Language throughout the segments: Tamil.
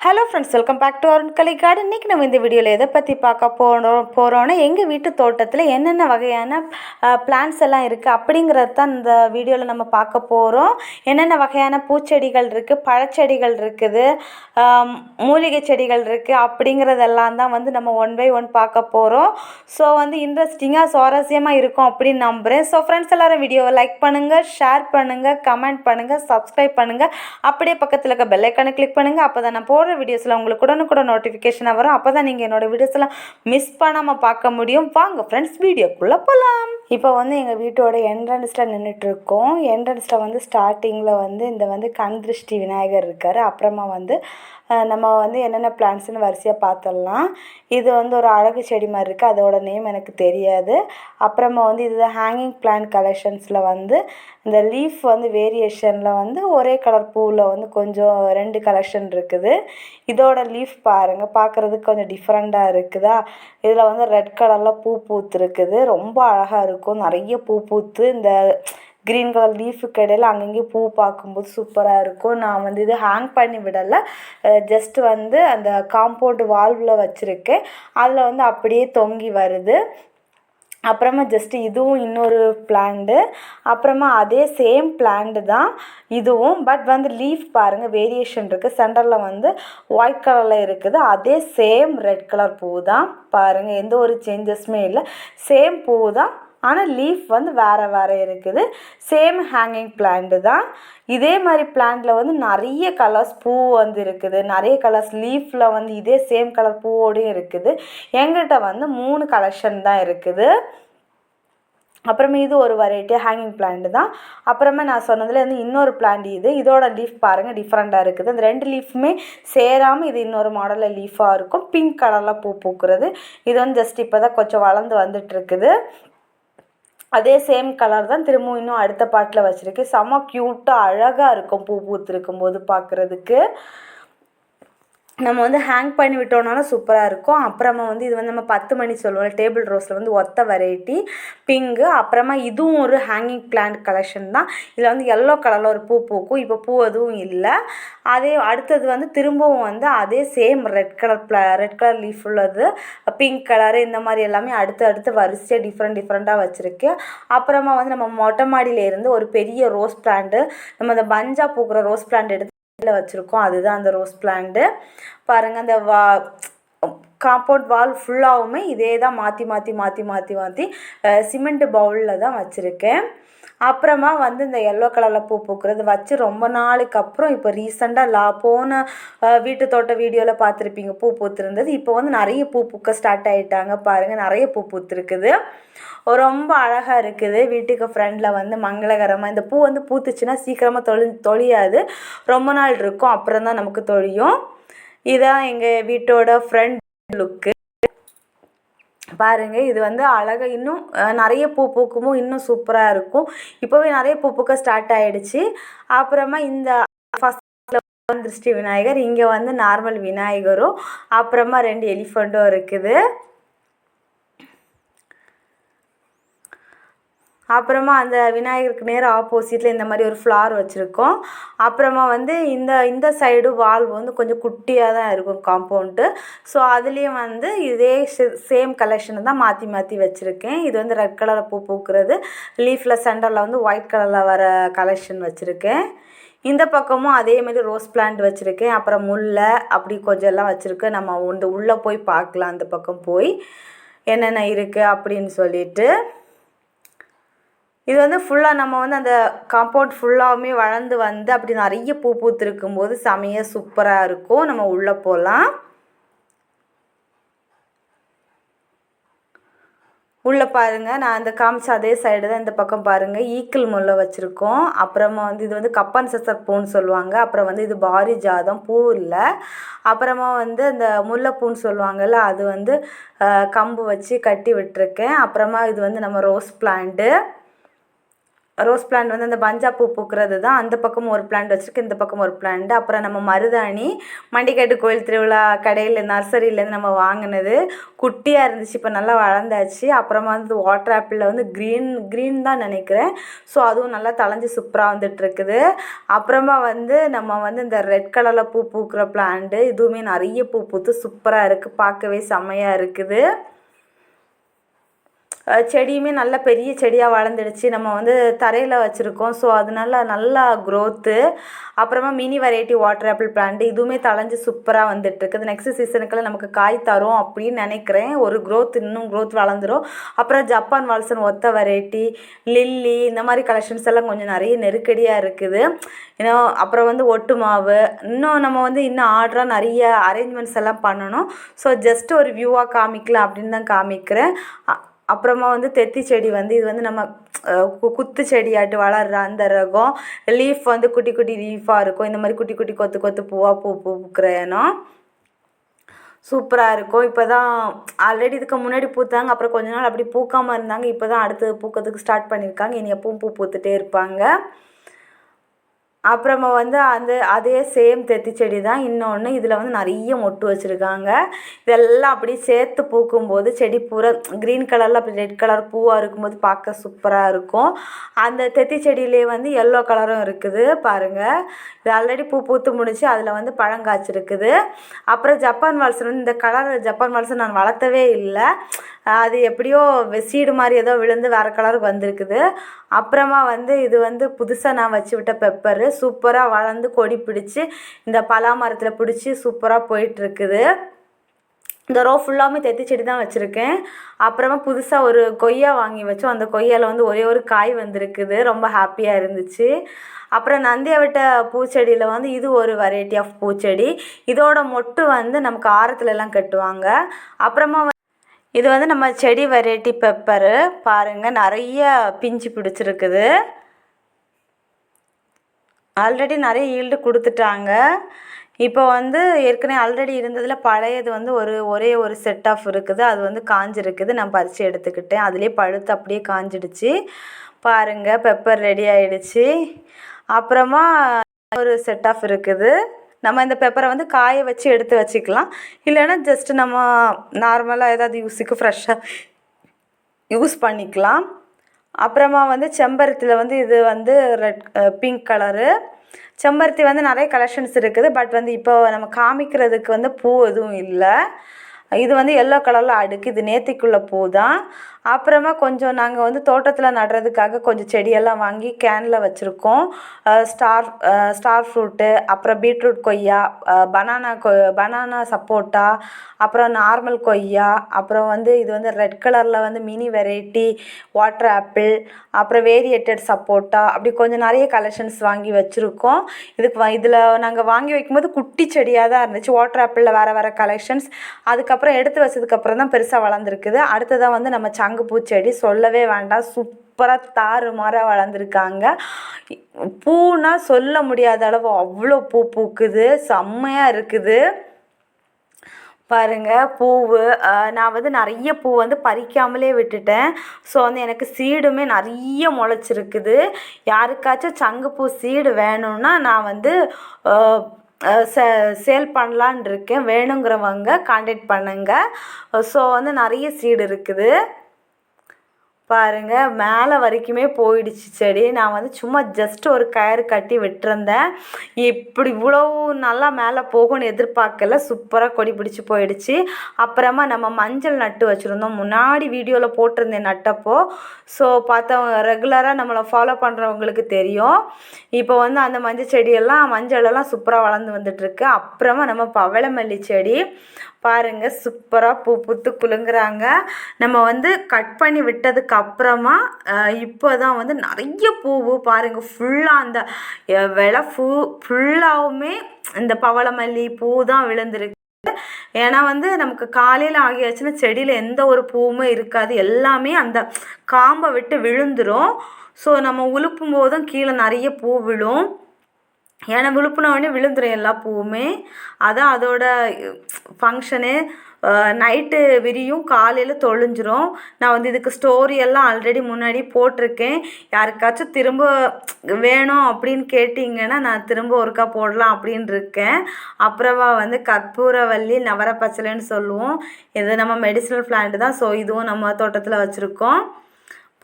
Hello friends welcome back to Arun Kalai card இன்றைக்கி நம்ம இந்த வீடியோவில் எதை பற்றி பார்க்க போகிறோம் போகிறோன்னா எங்கள் வீட்டு தோட்டத்தில் என்னென்ன வகையான பிளான்ஸ் எல்லாம் இருக்குது அப்படிங்கிறது தான் இந்த வீடியோவில் நம்ம பார்க்க போகிறோம் என்னென்ன வகையான பூச்செடிகள் இருக்குது பழச்செடிகள் இருக்குது மூலிகை செடிகள் இருக்குது அப்படிங்கிறதெல்லாம் தான் வந்து நம்ம ஒன் பை ஒன் பார்க்க போகிறோம் ஸோ வந்து இன்ட்ரெஸ்டிங்காக சுவாரஸ்யமாக இருக்கும் அப்படின்னு நம்புகிறேன் ஸோ ஃப்ரெண்ட்ஸ் எல்லாரும் வீடியோவை லைக் பண்ணுங்கள் ஷேர் பண்ணுங்கள் கமெண்ட் பண்ணுங்கள் சப்ஸ்கிரைப் பண்ணுங்கள் அப்படியே பக்கத்தில் இருக்க பெல் கிளிக் பண்ணுங்கள் அப்போ தான் நான் போடுற வீடியோஸில் உங்களுக்கு உடனுக்குடன் நோட்டிஃபிகேஷனாக வரும். அப்போ தான் நீங்கள் என்னோடய வீடியோஸ்லாம் மிஸ் பண்ணாமல் பார்க்க முடியும். வாங்க ஃப்ரெண்ட்ஸ் வீடியோக்குள்ளே போகலாம் இப்போ வந்து எங்கள் வீட்டோட என்ட்ரன்ஸில் நின்றுட்டுருக்கோம் என்ட்ரன்ஸில் வந்து ஸ்டார்டிங்கில் வந்து இந்த வந்து கண் திருஷ்டி விநாயகர் இருக்கார். அப்புறமா வந்து நம்ம வந்து என்னென்ன பிளான்ட்ஸ்னு வரிசையாக பார்த்துடலாம் இது வந்து ஒரு அழகு செடி மாதிரி இருக்குது அதோட நேம் எனக்கு தெரியாது. அப்புறமா வந்து இது ஹேங்கிங் பிளான்ட் கலெக்ஷன்ஸில் வந்து இந்த லீஃப் வந்து வேரியேஷனில் வந்து ஒரே கலர் பூவில் வந்து கொஞ்சம் ரெண்டு கலெக்ஷன் இருக்குது. இதோட லீஃப் பாருங்கள் பார்க்குறதுக்கு கொஞ்சம் டிஃப்ரெண்ட்டாக இருக்குதா? இதில் வந்து ரெட் கலரில் பூ பூத்துருக்குது. ரொம்ப அழகாக இருக்கும். இருக்கும். நிறைய பூ பூத்து இந்த க்ரீன் கலர் லீஃபுக்கு இடையில அங்கங்கே பூ பார்க்கும்போது சூப்பராக இருக்கும். நான் வந்து இது ஹேங் பண்ணி விடலை. ஜஸ்ட் வந்து அந்த காம்பவுண்டு வால்வில் வச்சுருக்கேன். அதில் வந்து அப்படியே தொங்கி வருது. அப்புறமா ஜஸ்ட்டு இதுவும் இன்னொரு பிளான்டு அப்புறமா அதே சேம் பிளான்டு தான் இதுவும். பட் வந்து லீஃப் பாருங்கள் வேரியேஷன் இருக்குது சென்டரில் வந்து ஒயிட் கலரில் இருக்குது. அதே சேம் ரெட் கலர் பூ தான். பாருங்கள் எந்த ஒரு சேஞ்சஸுமே இல்லை. சேம் பூ தான் ஆனால் லீஃப் வந்து வேறு வேறு இருக்குது. சேம் ஹேங்கிங் பிளான்ட்டு தான். இதே மாதிரி பிளான்ட்டில் வந்து நிறைய கலர்ஸ் பூ வந்து இருக்குது. நிறைய கலர்ஸ் லீஃபில் வந்து இதே சேம் கலர் பூவோடையும் இருக்குது. எங்கிட்ட வந்து மூணு கலெக்ஷன் தான் இருக்குது. அப்புறமே இது ஒரு வெரைட்டி ஹேங்கிங் பிளான்ட் தான். அப்புறமா நான் சொன்னதுல வந்து இன்னொரு பிளான்ட் இது. இதோட லீஃப் பாருங்கள் டிஃப்ரெண்ட்டாக இருக்குது. அந்த ரெண்டு லீஃப்மே சேராமல் இது இன்னொரு மாடலில் லீஃபாக இருக்கும். பிங்க் கலரில் பூ பூக்கிறது. இது வந்து ஜஸ்ட் இப்போ தான் கொஞ்சம் வளர்ந்து வந்துட்டு இருக்குது. அதே சேம் கலர் தான் திரும்பவும் இன்னும் அடுத்த பாட்டில் வச்சுருக்கு. செம்ம க்யூட்டாக அழகாக இருக்கும் பூ பூத்திருக்கும் போது பார்க்குறதுக்கு நம்ம வந்து ஹேங் பண்ணி விட்டோம்னாலும் சூப்பராக இருக்கும். அப்புறமா வந்து இது வந்து நம்ம பத்து மணி சொல்லுவோம் டேபிள் ரோஸில் வந்து ஒத்த வெரைட்டி பிங்கு அப்புறமா இதுவும் ஒரு ஹேங்கிங் பிளான்ட் கலெக்ஷன் தான். இதில் வந்து எல்லோ கலரில் ஒரு பூ பூக்கும். இப்போ பூ எதுவும் இல்லை. அதே அடுத்தது வந்து திரும்பவும் வந்து அதே சேம் ரெட் கலர் ப்ள ரெட் கலர் லீஃப் உள்ளது. பிங்க் கலரு இந்த மாதிரி எல்லாமே அடுத்து அடுத்து வரிசையாக டிஃப்ரெண்ட் டிஃப்ரெண்ட்டாக வச்சுருக்கு. அப்புறமா வந்து நம்ம மொட்டை மாடியில் இருந்து ஒரு பெரிய ரோஸ் பிளான்ட்டு நம்ம அந்த பஞ்சா பூக்கிற ரோஸ் பிளான்ட் எடுத்து வீட்டில் வச்சுருக்கோம். அதுதான் அந்த ரோஸ் பிளான்ட்டு பாருங்கள் அந்த வா காம்பவுண்ட் வால் ஃபுல்லாகவுமே இதே தான் மாற்றி மாற்றி மாற்றி மாற்றி மாற்றி சிமெண்ட் பவுலில் தான் வச்சுருக்கேன். அப்புறமா வந்து இந்த எல்லோ கலரில் பூ பூக்கிறது வச்சு ரொம்ப நாளுக்கு அப்புறம் இப்போ ரீசெண்டாக லா போன வீட்டு தோட்ட வீடியோவில் பார்த்துருப்பீங்க. பூ பூத்துருந்தது. இப்போ வந்து நிறைய பூ பூக்க ஸ்டார்ட் ஆகிட்டாங்க பாருங்கள் நிறைய பூ பூத்துருக்குது. ரொம்ப அழகாக இருக்குது. வீட்டுக்கு ஃப்ரெண்டில் வந்து மங்களகரமாக இந்த பூ வந்து பூத்துச்சுன்னா சீக்கிரமாக தொழி தொழியாது. ரொம்ப நாள் இருக்கும். அப்புறம் தான் நமக்கு தொழியும். இதான் எங்கள் வீட்டோட ஃப்ரெண்ட் லுக்கு பாருங்க இது வந்து அழகாக இன்னும் நிறைய பூ பூக்குமோ இன்னும் சூப்பராக இருக்கும். இப்போவே நிறைய பூ பூக்க ஸ்டார்ட் ஆகிடுச்சு அப்புறமா இந்த ஃபஸ்ட் திருஷ்டி விநாயகர் இங்கே வந்து நார்மல் விநாயகரும் அப்புறமா ரெண்டு எலிஃபண்ட்டும் இருக்குது. அப்புறமா அந்த விநாயகருக்கு நேராக ஆப்போசிட்டில் இந்த மாதிரி ஒரு ஃப்ளார் வச்சுருக்கோம். அப்புறமா வந்து இந்த இந்த சைடு வால் வந்து கொஞ்சம் குட்டியாக தான் இருக்கும் காம்பவுண்டு ஸோ அதுலேயும் வந்து இதே சேம் கலெக்ஷன் தான் மாற்றி மாற்றி வச்சுருக்கேன். இது வந்து ரெட் கலரில் பூ பூக்கிறது. லீஃபில் சென்டரில் வந்து ஒயிட் கலரில் வர கலெக்ஷன் வச்சுருக்கேன். இந்த பக்கமும் அதே மாதிரி ரோஸ் பிளான்ட் வச்சுருக்கேன். அப்புறம் முல்லை அப்படி கொஞ்சம் எல்லாம் வச்சுருக்கேன். நம்ம இந்த உள்ளே போய் பார்க்கலாம். அந்த பக்கம் போய் என்னென்ன இருக்குது அப்படின்னு சொல்லிட்டு. இது வந்து ஃபுல்லாக நம்ம வந்து அந்த காம்பவுண்ட் ஃபுல்லாகவுமே வளர்ந்து வந்து அப்படி நிறைய பூ பூத்துருக்கும் போது செமையாக சூப்பராக இருக்கும். நம்ம உள்ளே போகலாம் உள்ளே பாருங்கள் நான் அந்த காமிச்ச அதே சைடு தான் இந்த பக்கம் பாருங்கள் ஈக்கிள் முல்லை வச்சுருக்கோம். அப்புறமா வந்து இது வந்து கப்பன் சசர் பூன்னு சொல்லுவாங்க. அப்புறம் வந்து இது பாரி ஜாதம். பூ இல்லை. அப்புறமா வந்து அந்த முல்லைப்பூன்னு சொல்லுவாங்கல்ல அது வந்து கம்பு வச்சு கட்டி விட்டுருக்கேன். அப்புறமா இது வந்து நம்ம ரோஸ் பிளான்ட்டு ரோஸ் பிளான்ட் வந்து அந்த பஞ்சா பூ பூக்கிறது தான். அந்த பக்கம் ஒரு பிளான்ட் வச்சுருக்கு இந்த பக்கம் ஒரு பிளான்ட். அப்புறம் நம்ம மருதாணி மண்டிக்காட்டு கோயில் திருவிழா கடையில் நர்சரியிலேருந்து நம்ம வாங்கினது. குட்டியாக இருந்துச்சு இப்போ நல்லா வளர்ந்தாச்சு. அப்புறமா வந்து வாட்டர் ஆப்பிளில் வந்து க்ரீன் க்ரீன் தான் நினைக்கிறேன். ஸோ அதுவும் நல்லா தளைஞ்சு சூப்பராக வந்துட்டுருக்குது. அப்புறமா வந்து நம்ம வந்து இந்த ரெட் கலரில் பூ பூக்கிற பிளான்ட்டு இதுவுமே நிறைய பூ பூத்து சூப்பராக இருக்குது பார்க்கவே செம்மையாக இருக்குது. செடியுமே நல்ல பெரிய செடியாக வளர்ந்துடுச்சு. நம்ம வந்து தரையில் வச்சுருக்கோம். ஸோ அதனால நல்லா க்ரோத்து அப்புறமா mini variety water apple plant இதுவுமே தளைஞ்சு சூப்பராக வந்துட்டுருக்குது. நெக்ஸ்ட் சீசனுக்கெல்லாம் நமக்கு காய் தரும் அப்படின்னு நினைக்கிறேன். ஒரு க்ரோத் இன்னும் க்ரோத் வளர்ந்துடும் அப்புறம் ஜப்பான் வால்சன் ஒத்த வெரைட்டி லில்லி இந்த மாதிரி கலெக்ஷன்ஸ் எல்லாம் கொஞ்சம் நிறைய நெருக்கடியாக இருக்குது. இன்னும் அப்புறம் வந்து ஒட்டு மாவு. இன்னும் நம்ம வந்து இன்னும் ஆர்டராக நிறைய அரேஞ்ச்மெண்ட்ஸ் எல்லாம் பண்ணணும். ஸோ ஜஸ்ட் ஒரு வியூவாக காமிக்கலாம் அப்படின்னு தான் காமிக்கிறேன். அப்புறமா வந்து தெத்தி செடி வந்து இது வந்து நம்ம குத்து செடியாட்டு வளர்கிற அந்த ரகம் லீஃப் வந்து குட்டி குட்டி லீஃபாக இருக்கும். இந்த மாதிரி குட்டி குட்டி கொத்து கொத்து பூவாக பூ பூக்கிற இனம். சூப்பராக இருக்கும். இப்போ தான் ஆல்ரெடி இதுக்கு முன்னாடி பூத்தாங்க. அப்புறம் கொஞ்ச நாள் அப்படி பூக்காமல் இருந்தாங்க. இப்போ தான் அடுத்து பூக்கிறதுக்கு ஸ்டார்ட் பண்ணியிருக்காங்க இனி எப்பவும் பூ பூத்துட்டே இருப்பாங்க. அப்புறமா வந்து அந்த அதே சேம் தெத்தி செடி தான் இன்னொன்று இதில் வந்து நிறைய மொட்டு வச்சுருக்காங்க. இதெல்லாம் அப்படியே சேர்த்து பூக்கும்போது செடி பூரா க்ரீன் கலரில் அப்படி ரெட் கலர் பூவாக இருக்கும்போது பார்க்க சூப்பராக இருக்கும். அந்த தெத்தி செடியிலே வந்து எல்லோ கலரும் இருக்குது பாருங்கள் இது ஆல்ரெடி பூ பூத்து முடிச்சு அதில் வந்து பழங்காய்ச்சிருக்குது அப்புறம் ஜப்பான் வால்சன் வந்து இந்த கலர் ஜப்பான் வால்சன் நான் வளர்த்தவே இல்லை. அது எப்படியோ சீடு மாதிரி ஏதோ விழுந்து வேறு கலருக்கு வந்திருக்குது. அப்புறமா வந்து இது வந்து புதுசாக நான் வச்சு விட்ட பெப்பரு சூப்பராக வளர்ந்து கொடி பிடிச்சி இந்த பலா மரத்தில் பிடிச்சி சூப்பராக போயிட்டுருக்குது. இந்த ரோ ஃபுல்லாமே தெத்தி செடி தான் வச்சுருக்கேன். அப்புறமா புதுசாக ஒரு கொய்யா வாங்கி வச்சோம். அந்த கொய்யாவில் வந்து ஒரே ஒரு காய் வந்திருக்குது. ரொம்ப ஹாப்பியாக இருந்துச்சு. அப்புறம் நந்தியாவட்ட பூச்செடியில் வந்து இது ஒரு வெரைட்டி ஆஃப் பூச்செடி. இதோட மொட்டு வந்து நமக்கு ஆரத்துலலாம் கட்டுவாங்க. அப்புறமா இது வந்து நம்ம செடி வெரைட்டி பெப்பரு பாருங்கள் நிறைய பிஞ்சு பிடிச்சிருக்குது. ஆல்ரெடி நிறைய ஈல்டு கொடுத்துட்டாங்க. இப்போ வந்து ஏற்கனவே ஆல்ரெடி இருந்ததில் பழையது வந்து ஒரு ஒரே ஒரு செட் ஆஃப் இருக்குது. அது வந்து காஞ்சிருக்குது. நான் பறித்து எடுத்துக்கிட்டேன். அதுலேயே பழுத்து அப்படியே காஞ்சிடுச்சு. பாருங்கள் பெப்பர் ரெடி ஆகிடுச்சு அப்புறமா ஒரு செட் ஆஃப் இருக்குது. நம்ம இந்த பெப்பரை வந்து காய வச்சு எடுத்து வச்சுக்கலாம். இல்லைன்னா ஜஸ்ட் நம்ம நார்மலாக ஏதாவது யூஸுக்கு ஃப்ரெஷ்ஷாக யூஸ் பண்ணிக்கலாம். அப்புறமா வந்து செம்பருத்தியில் வந்து இது வந்து ரெட் பிங்க் கலரு செம்பருத்தி வந்து நிறைய கலெக்ஷன்ஸ் இருக்குது. பட் வந்து இப்போ நம்ம காமிக்கிறதுக்கு வந்து பூ எதுவும் இல்லை. இது வந்து எல்லோ கலரில் அடுக்கு. இது நேத்திக்குள்ள பூ தான். அப்புறமா கொஞ்சம் நாங்கள் வந்து தோட்டத்தில் நடுறதுக்காக கொஞ்சம் செடியெல்லாம் வாங்கி கேனில் வச்சுருக்கோம். ஸ்டார் ஸ்டார் ஃப்ரூட்டு அப்புறம் பீட்ரூட் கொய்யா பனானா கொ பனானா சப்போட்டா அப்புறம் நார்மல் கொய்யா அப்புறம் வந்து இது வந்து ரெட் கலரில் வந்து மினி வெரைட்டி வாட்டர் ஆப்பிள் அப்புறம் வேரியேட்டட் சப்போட்டா அப்படி கொஞ்சம் நிறைய கலெக்ஷன்ஸ் வாங்கி வச்சுருக்கோம். இதுக்கு இதில் நாங்கள் வாங்கி வைக்கும்போது குட்டி செடியாக தான் இருந்துச்சு. வாட்டர் ஆப்பிளில் வேறு வேறு கலெக்ஷன்ஸ். அதுக்கப்புறம் எடுத்து வச்சதுக்கப்புறம் தான் பெருசாக வளர்ந்துருக்குது. அடுத்ததாக வந்து நம்ம சங்க பூச்செடி சொல்லவே வேண்டாம். சூப்பராக தாறு மாற வளர்ந்துருக்காங்க. பூனா சொல்ல முடியாத அளவு அவ்வளோ பூ பூக்குது. செம்மையாக இருக்குது. பாருங்கள் பூவு. நான் வந்து நிறைய பூ வந்து பறிக்காமலே விட்டுட்டேன். ஸோ வந்து எனக்கு சீடுமே நிறைய முளைச்சிருக்குது. யாருக்காச்சும் சங்குப்பூ சீடு வேணும்னா நான் வந்து சே சேல் பண்ணலான் இருக்கேன். வேணுங்கிறவங்க காண்டாக்ட் பண்ணுங்கள் ஸோ வந்து நிறைய சீடு இருக்குது. பாருங்கள் மேலே வரைக்குமே போயிடுச்சு செடி. நான் வந்து சும்மா ஜஸ்ட் ஒரு கயிறு கட்டி விட்டுருந்தேன். இப்படி இவ்வளோ நல்லா மேலே போகும்னு எதிர்பார்க்கல. சூப்பராக கொடி பிடிச்சி போயிடுச்சு. அப்புறமா நம்ம மஞ்சள் நட்டு வச்சுருந்தோம். முன்னாடி வீடியோவில் போட்டிருந்தேன் நட்டப்போ. ஸோ பார்த்தவங்க ரெகுலராக நம்மளை ஃபாலோ பண்ணுறவங்களுக்கு தெரியும். இப்போ வந்து அந்த மஞ்சள் செடியெல்லாம் மஞ்சளெல்லாம் சூப்பராக வளர்ந்து வந்துட்டுருக்கு அப்புறமா நம்ம பவளமல்லி செடி. பாருங்கள் சூப்பராக பூ பூத்து குலுங்குறாங்க. நம்ம வந்து கட் பண்ணி விட்டதுக்கு அப்புறமா இப்போ தான் வந்து நிறைய பூவு பாருங்கள் ஃபுல்லாக அந்த விலை பூ ஃபுல்லாகவுமே இந்த பவளமல்லி பூ தான் விழுந்திருக்கு. ஏன்னா வந்து நமக்கு காலையில் ஆகியாச்சுன்னா செடியில் எந்த ஒரு பூவுமே இருக்காது. எல்லாமே அந்த காம்பை விட்டு விழுந்துடும் ஸோ நம்ம உழுப்பும் போதும் கீழே நிறைய பூ விழும். ஏன்னா விழுப்புன உடனே விழுந்துடும் எல்லா பூவுமே. அதான் அதோட ஃபங்க்ஷனு நைட்டு விரியும் காலையில் தொழிஞ்சிரும். நான் வந்து இதுக்கு ஸ்டோரி எல்லாம் ஆல்ரெடி முன்னாடி போட்டிருக்கேன். யாருக்காச்சும் திரும்ப வேணும் அப்படின்னு கேட்டிங்கன்னா நான் திரும்ப ஒருக்கா போடலாம் அப்படின்னு இருக்கேன். அப்புறமா வந்து கற்பூரவல்லி நவரப்பச்சலைன்னு சொல்லுவோம். இது நம்ம மெடிசினல் பிளான்ட் தான். ஸோ இதுவும் நம்ம தோட்டத்தில் வச்சுருக்கோம்.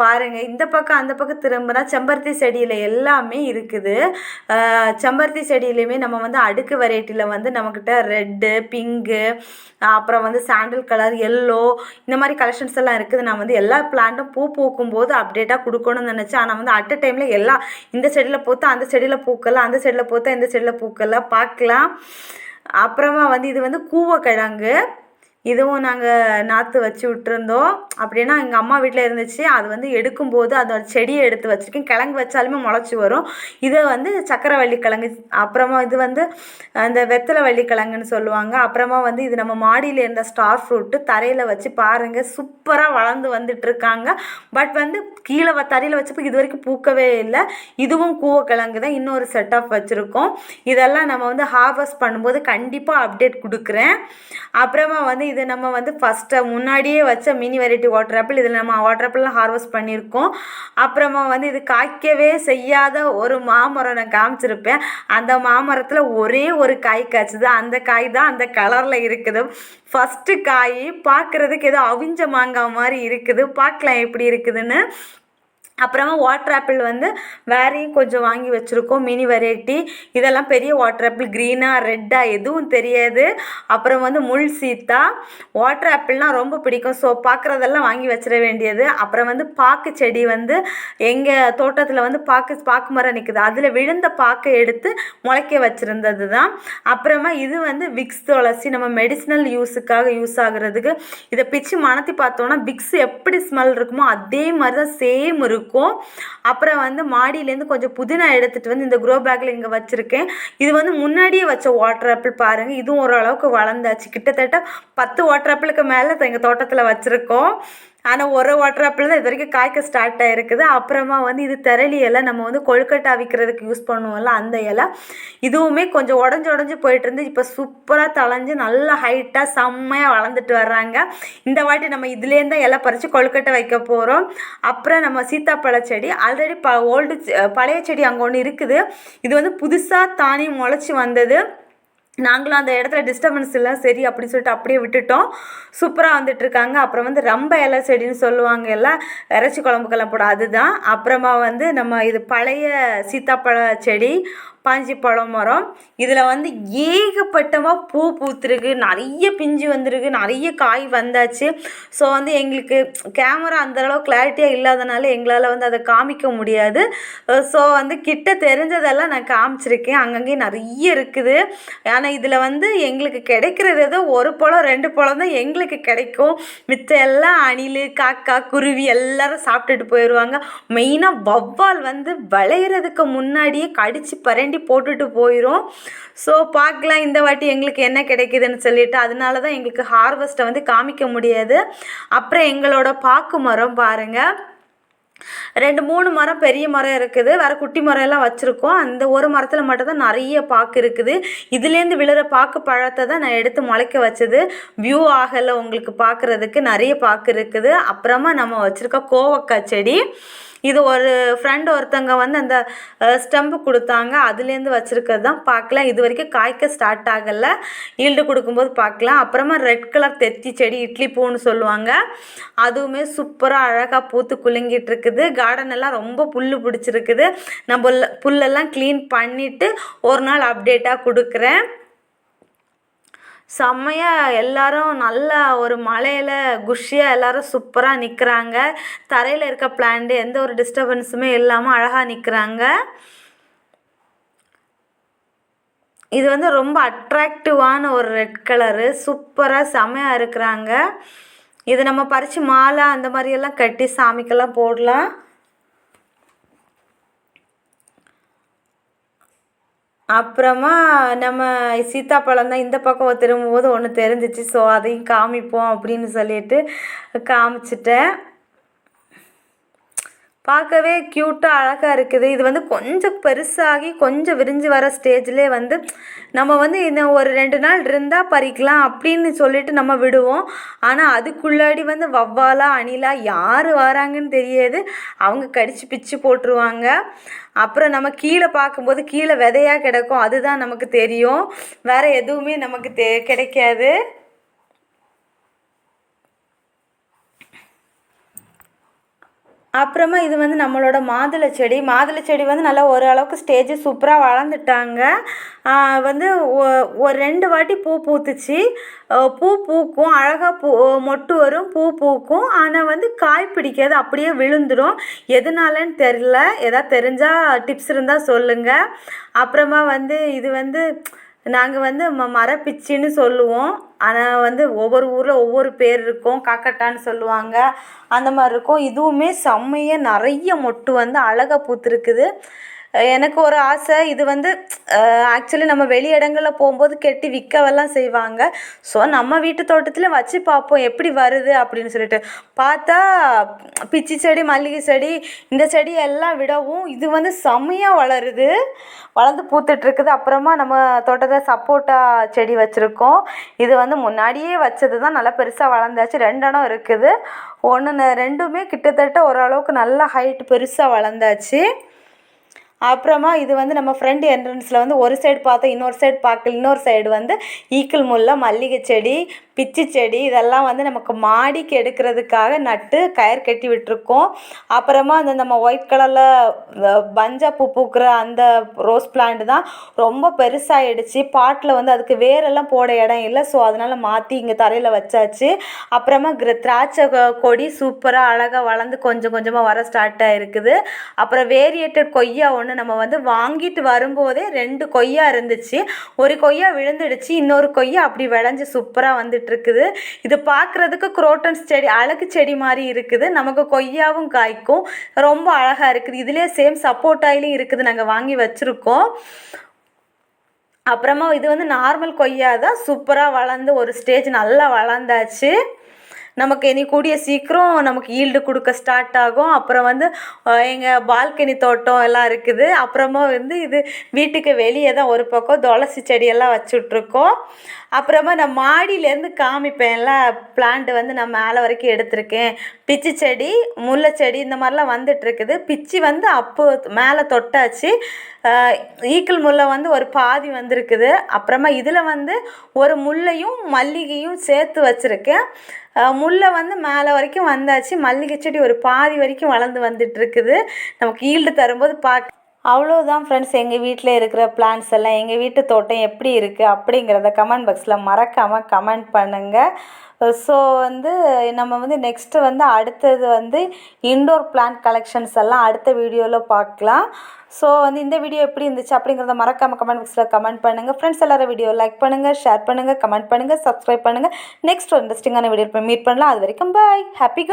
பாருங்க இந்த பக்கம் அந்த பக்கம் திரும்பினா செம்பருத்தி செடியில் எல்லாமே இருக்குது. செம்பருத்தி செடியிலையுமே நம்ம வந்து அடுக்கு வெரைட்டியில் வந்து நம்மக்கிட்ட ரெட்டு பிங்கு அப்புறம் வந்து சாண்டில் கலர் எல்லோ இந்த மாதிரி கலெக்ஷன்ஸ் எல்லாம் இருக்குது. நான் வந்து எல்லா பிளான்ட்டும் பூ பூக்கும் போது அப்டேட்டாக கொடுக்கணும்னு நினச்சேன். ஆனால் வந்து அட் அ டைமில் எல்லா இந்த செடியில் பூத்தா அந்த செடியில் பூக்கலாம் அந்த செடியில் பூத்தா இந்த செடியில் பூக்கலாம் பார்க்கலாம். அப்புறமா வந்து இது வந்து கூவக்கிழங்கு. இதுவும் நாங்கள் நாற்று வச்சு விட்டுருந்தோம். அப்படின்னா எங்கள் அம்மா வீட்டில் இருந்துச்சு. அது வந்து எடுக்கும்போது அதோட செடியை எடுத்து வச்சுருக்கேன். கிழங்கு வச்சாலுமே முளைச்சி வரும். இதை வந்து சக்கரவள்ளி கிழங்கு அப்புறமா இது வந்து அந்த வெத்தலை வள்ளி கிழங்குன்னு சொல்லுவாங்க. அப்புறமா வந்து இது நம்ம மாடியில் இருந்த ஸ்டார் ஃப்ரூட்டு தரையில் வச்சு பாருங்கள் சூப்பராக வளர்ந்து வந்துட்டு இருக்காங்க. பட் வந்து கீழே வ தரையில் வச்சப்போ இது வரைக்கும் பூக்கவே இல்லை. இதுவும் கூவக்கிழங்கு தான். இன்னொரு செட் ஆஃப் வச்சுருக்கோம். இதெல்லாம் நம்ம வந்து ஹார்வெஸ்ட் பண்ணும்போது கண்டிப்பாக அப்டேட் கொடுக்குறேன். அப்புறமா வந்து இது நம்ம வந்து ஃபஸ்ட்டு முன்னாடியே வச்ச மினி வெரைட்டி வாட்டர் ஆப்பிள் இதில் நம்ம வாட்டர் ஆப்பிள்லாம் ஹார்வெஸ்ட் பண்ணியிருக்கோம். அப்புறமா வந்து இது காய்க்கவே செய்யாத ஒரு மாமரம் நான் காமிச்சிருப்பேன். அந்த மாமரத்தில் ஒரே ஒரு காய் காய்ச்சிது. அந்த காய் தான் அந்த கலரில் இருக்குது. ஃபஸ்ட்டு காய் பார்க்குறதுக்கு ஏதோ அவிஞ்ச மாங்காய் மாதிரி இருக்குது. பார்க்கலாம் எப்படி இருக்குதுன்னு. அப்புறமா வாட்டர் ஆப்பிள் வந்து வேறையும் கொஞ்சம் வாங்கி வச்சுருக்கோம் மினி வெரைட்டி இதெல்லாம் பெரிய வாட்டர் ஆப்பிள் க்ரீனாக ரெட்டாக எதுவும் தெரியாது. அப்புறம் வந்து முள் சீத்தா. வாட்டர் ஆப்பிள்னால் ரொம்ப பிடிக்கும். ஸோ பார்க்குறதெல்லாம் வாங்கி வச்சிட வேண்டியது. அப்புறம் வந்து பாக்கு செடி வந்து எங்கள் தோட்டத்தில் வந்து பாக்கு பாக்கு மரம் நிற்குது அதில் விழுந்த பாக்கை எடுத்து முளைக்க வச்சுருந்தது தான் அப்புறமா இது வந்து விக்ஸ் துளசி. நம்ம மெடிசினல் யூஸுக்காக யூஸ் ஆகுறதுக்கு இதை பிச்சு மணத்தி பார்த்தோன்னா விக்ஸ் எப்படி ஸ்மெல் இருக்குமோ அதே மாதிரி தான் சேம் இருக்கும். இருக்கும். அப்புறம் வந்து மாடியிலேருந்து கொஞ்சம் புதினா எடுத்துகிட்டு வந்து இந்த க்ரோ பேக்கில் இங்கே வச்சுருக்கேன். இது வந்து முன்னாடியே வச்ச வாட்டர் ஆப்பிள் பாருங்கள் இதுவும் ஓரளவுக்கு வளர்ந்தாச்சு. கிட்டத்தட்ட பத்து வாட்டர் ஆப்பிளுக்கு மேலே எங்கள் தோட்டத்தில் வச்சுருக்கோம். ஆனால் ஒரு வாட்டர் ஆப்பிள் தான் இது வரைக்கும் காய்க்க ஸ்டார்ட் ஆகிருக்குது அப்புறமா வந்து இது திரளி இலை நம்ம வந்து கொழுக்கட்டை விற்கிறதுக்கு யூஸ் பண்ணுவோம்ல அந்த இலை. இதுவுமே கொஞ்சம் உடஞ்சி உடஞ்சி போயிட்டு இருந்து இப்போ சூப்பராக தளைஞ்சு நல்ல ஹைட்டாக செம்மையாக வளர்ந்துட்டு வர்றாங்க. இந்த வாட்டி நம்ம இதுலேருந்து இலை பறித்து கொழுக்கட்டை வைக்க போகிறோம் அப்புறம் நம்ம சீத்தாப்பழ செடி. ஆல்ரெடி ப ஓல்டு பழைய செடி அங்கே ஒன்று இருக்குது. இது வந்து புதுசாக தானே முளைச்சி வந்தது. நாங்களும் அந்த இடத்துல டிஸ்டர்பன்ஸ் இல்லை. சரி அப்படின்னு சொல்லிட்டு அப்படியே விட்டுட்டோம். சூப்பராக வந்துட்டுருக்காங்க. அப்புறம் வந்து ரொம்ப இலை செடின்னு சொல்லுவாங்க எல்லாம் இறைச்சி குழம்புக்கெல்லாம் போட அதுதான். அப்புறமா வந்து நம்ம இது பழைய சீத்தாப்பழ செடி பாஞ்சி பழம் மரம். இதில் வந்து ஏகப்பட்டமாக பூ பூத்துருக்கு. நிறைய பிஞ்சு வந்திருக்கு. நிறைய காய் வந்தாச்சு. ஸோ வந்து எங்களுக்கு கேமரா அந்தளவு கிளாரிட்டியாக இல்லாதனால எங்களால் வந்து அதை காமிக்க முடியாது. ஸோ வந்து கிட்ட தெரிஞ்சதெல்லாம் நான் காமிச்சிருக்கேன். அங்கங்கே நிறைய இருக்குது. ஆனால் இதில் வந்து எங்களுக்கு கிடைக்கிறது ஏதோ ஒரு பழம் ரெண்டு பழம் தான் எங்களுக்கு கிடைக்கும். மித்த எல்லாம் அணில் காக்கா குருவி எல்லாரும் சாப்பிட்டுட்டு போயிடுவாங்க மெயினாக வவ்வால் வந்து விளையிறதுக்கு முன்னாடியே கடிச்சு பரண்டி போட்டுட்டு போயிடும் ஸோ பார்க்கலாம் இந்த வாட்டி எங்களுக்கு என்ன கிடைக்குதுன்னு சொல்லிட்டு. அதனால தான் எங்களுக்கு ஹார்வெஸ்ட்டை வந்து காமிக்க முடியாது. அப்புறம் எங்களோட பாக்கு மரம் பாருங்கள் ரெண்டு மூணு மரம் பெரிய மரம் இருக்குது. வேறு குட்டி மரம் எல்லாம் வச்சுருக்கோம். அந்த ஒரு மரத்தில் மட்டும்தான் நிறைய பாக்கு இருக்குது. இதுலேருந்து விழுற பாக்கு பழத்தை தான் நான் எடுத்து முளைக்க வச்சது. வியூ ஆகலை உங்களுக்கு பார்க்குறதுக்கு நிறைய பாக்கு இருக்குது. அப்புறமா நம்ம வச்சுருக்க கோவக்காய் செடி. இது ஒரு ஃப்ரெண்ட் ஒருத்தங்க வந்து அந்த ஸ்டம்பு கொடுத்தாங்க. அதுலேருந்து வச்சுருக்கிறது தான் பார்க்கலாம். இது வரைக்கும் காய்க்க ஸ்டார்ட் ஆகலை. ஈல்டு கொடுக்கும்போது பார்க்கலாம். அப்புறமா ரெட் கலர் தெத்தி செடி இட்லி பூன்னு சொல்லுவாங்க. அதுவுமே சூப்பராக அழகாக பூத்து குலுங்கிட்டு இருக்குது. கார்டன் எல்லாம் ரொம்ப புல் பிடிச்சிருக்குது. நம்ம புல்லெல்லாம் க்ளீன் பண்ணிவிட்டு ஒரு நாள் அப்டேட்டாக கொடுக்குறேன். செம்மையாக எல்லாரும் நல்லா ஒரு மலையில் குஷியாக எல்லாரும் சூப்பராக நிற்கிறாங்க தரையில் இருக்க பிளான்ட்டு எந்த ஒரு டிஸ்டர்பன்ஸுமே இல்லாமல் அழகாக நிற்கிறாங்க இது வந்து ரொம்ப அட்ராக்டிவான ஒரு ரெட் கலரு சூப்பராக செமையாக இருக்கிறாங்க. இது நம்ம பறித்து மாலை அந்த மாதிரியெல்லாம் கட்டி சாமிக்கெல்லாம் போடலாம். அப்புறமா நம்ம சீத்தாப்பழம் தான் இந்த பக்கம் திரும்பும்போது ஒன்று தெரிஞ்சிச்சு. ஸோ அதையும் காமிப்போம் அப்படின்னு சொல்லிட்டு காமிச்சிட்டேன். பார்க்கவே க்யூட்டாக அழகாக இருக்குது. இது வந்து கொஞ்சம் பெருசாகி கொஞ்சம் விரிஞ்சு வர ஸ்டேஜ்லேயே வந்து நம்ம வந்து இன்னும் ஒரு ரெண்டு நாள் இருந்தால் பறிக்கலாம் அப்படின்னு சொல்லிட்டு நம்ம விடுவோம். ஆனால் அதுக்குள்ளாடி வந்து வவ்வாலா அணிலா யார் வராங்கன்னு தெரியாது. அவங்க கடிச்சு பிச்சு போட்டுருவாங்க. அப்புறம் நம்ம கீழே பார்க்கும்போது கீழே விதையாக கிடக்கும். அதுதான் நமக்கு தெரியும். வேறு எதுவுமே நமக்கு தெ கிடைக்காது. அப்புறமா இது வந்து நம்மளோட மாதுளை செடி. மாதுளை செடி வந்து நல்லா ஓரளவுக்கு ஸ்டேஜ் சூப்பராக வளர்ந்துட்டாங்க. வந்து ஒரு ரெண்டு வாட்டி பூ பூத்துச்சு. பூ பூக்கும். அழகாக பூ மொட்டு வரும் பூ பூக்கும். ஆனால் வந்து காய் பிடிக்காது. அப்படியே விழுந்துடும் எதனாலன்னு தெரில எதாவது தெரிஞ்சால் டிப்ஸ் இருந்தால் சொல்லுங்கள் அப்புறமா வந்து இது வந்து நாங்கள் வந்து ம மரப்பிச்சின்னு சொல்லுவோம். ஆனால் வந்து ஒவ்வொரு ஊரில் ஒவ்வொரு பேர் இருக்கும். காக்கட்டான்னு சொல்லுவாங்க. அந்த மாதிரி இருக்கும். இதுவுமே செம்மையாக நிறைய மொட்டு வந்து அழகாக பூத்துருக்குது. எனக்கு ஒரு ஆசை. இது வந்து ஆக்சுவலி நம்ம வெளி இடங்களில் போகும்போது கெட்டி விற்கவெல்லாம் செய்வாங்க. ஸோ நம்ம வீட்டு தோட்டத்தில் வச்சு பார்ப்போம். எப்படி வருது அப்படின்னு சொல்லிட்டு. பார்த்தா பிச்சி செடி மல்லிகை செடி இந்த செடி எல்லாம் விடவும் இது வந்து செம்மையாக வளருது. வளர்ந்து பூத்துட்ருக்குது. அப்புறமா நம்ம தோட்டத்தில் சப்போட்டா செடி வச்சுருக்கோம். இது வந்து முன்னாடியே வச்சது தான் நல்லா பெருசாக வளர்ந்தாச்சு. ரெண்டு இடம் இருக்குது. ஒன்று ரெண்டுமே கிட்டத்தட்ட ஓரளவுக்கு நல்லா ஹைட் பெருசாக வளர்ந்தாச்சு. அப்புறமா இது வந்து நம்ம ஃப்ரண்ட் என்ட்ரன்ஸில் வந்து ஒரு சைடு பார்த்தா இன்னொரு சைடு பார்க்கல இன்னொரு சைடு வந்து ஈக்கிள் முல்லை மல்லிகை செடி பிச்சி செடி இதெல்லாம் வந்து நமக்கு மாடிக்கு எடுக்கிறதுக்காக நட்டு கயிறு கட்டி விட்டுருக்கோம். அப்புறமா அந்த நம்ம ஒயிட் கலரில் பஞ்சா பூ பூக்கிற அந்த ரோஸ் பிளான்ட் தான் ரொம்ப பெருசாகிடுச்சு பாட்டில் வந்து அதுக்கு வேரெல்லாம் போட இடம் இல்லை. ஸோ அதனால் மாற்றி இங்கே தரையில் வச்சாச்சு. அப்புறமா கிர திராட்சை கொடி சூப்பராக அழகாக வளர்ந்து கொஞ்சம் கொஞ்சமாக வர ஸ்டார்ட் ஆகிருக்குது அப்புறம் வேரியேட்டட் கொய்யா ஒன்று நம்ம வந்து வாங்கிட்டு வரும்போதே ரெண்டு கொய்யா இருந்துச்சு. ஒரு கொய்யா விழுந்துடுச்சு. இன்னொரு கொய்யா அப்படி விளைஞ்சி சூப்பராக வந்துட்டுருக்குது இது பார்க்குறதுக்கு குரோட்டன்ஸ் செடி அழகு செடி மாதிரி இருக்குது. நமக்கு கொய்யாவும் காய்க்கும். ரொம்ப அழகாக இருக்குது. இதுலேயே சேம் சப்போட்டாயிலையும் இருக்குது. நாங்கள் வாங்கி வச்சுருக்கோம். அப்புறமா இது வந்து நார்மல் கொய்யா தான். சூப்பராக வளர்ந்து ஒரு ஸ்டேஜ் நல்லா வளர்ந்தாச்சு. நமக்கு இனி கூடிய சீக்கிரம் நமக்கு ஈல்டு கொடுக்க ஸ்டார்ட் ஆகும். அப்புறம் வந்து எங்கள் பால்கனி தோட்டம் எல்லாம் இருக்குது. அப்புறமா வந்து இது வீட்டுக்கு வெளியே தான் ஒரு பக்கம் துளசி செடியெல்லாம் வச்சுட்ருக்கோம். அப்புறமா நான் மாடியிலேருந்து காமிப்பேன்ல பிளான்ட் வந்து நான் மேலே வரைக்கும் எடுத்திருக்கேன். பிச்சி செடி முல்லை செடி இந்த மாதிரிலாம் வந்துட்டுருக்குது. பிச்சி வந்து அப்போ மேலே தொட்டாச்சு. ஈக்கிள் முல்லை வந்து ஒரு பாதி வந்திருக்குது. அப்புறமா இதில் வந்து ஒரு முல்லையும் மல்லிகையும் சேர்த்து வச்சுருக்கேன். முல்லை வந்து மேலே வரைக்கும் வந்தாச்சு. மல்லிகை செடி ஒரு பாதி வரைக்கும் வளர்ந்து வந்துட்டுருக்குது. நமக்கு ஈல்டு தரும்போது பார்க்க அவ்வளோதான் ஃப்ரெண்ட்ஸ் எங்கள் வீட்டில் இருக்கிற பிளான்ஸ் எல்லாம் எங்கள் வீட்டு தோட்டம் எப்படி இருக்குது அப்படிங்கிறத கமெண்ட் பாக்ஸில் மறக்காமல் கமெண்ட் பண்ணுங்கள் ஸோ வந்து நம்ம வந்து நெக்ஸ்ட்டு வந்து அடுத்தது வந்து இன்டோர் பிளான்ட் கலெக்ஷன்ஸ் எல்லாம் அடுத்த வீடியோவில் பார்க்கலாம். ஸோ வந்து இந்த வீடியோ எப்படி இருந்துச்சு அப்படிங்கிறத மறக்காமல் கமெண்ட் பாக்ஸில் கமெண்ட் பண்ணுங்கள் ஃப்ரெண்ட்ஸ் எல்லாரும் வீடியோ லைக் பண்ணுங்கள் ஷேர் பண்ணுங்கள் கமெண்ட் பண்ணுங்கள் சப்ஸ்கிரைப் பண்ணுங்கள் நெக்ஸ்ட் ஒரு இன்ட்ரெஸ்டிங்கான வீடியோ மீட் பண்ணலாம். அது வரைக்கும் பாய் ஹாப்பி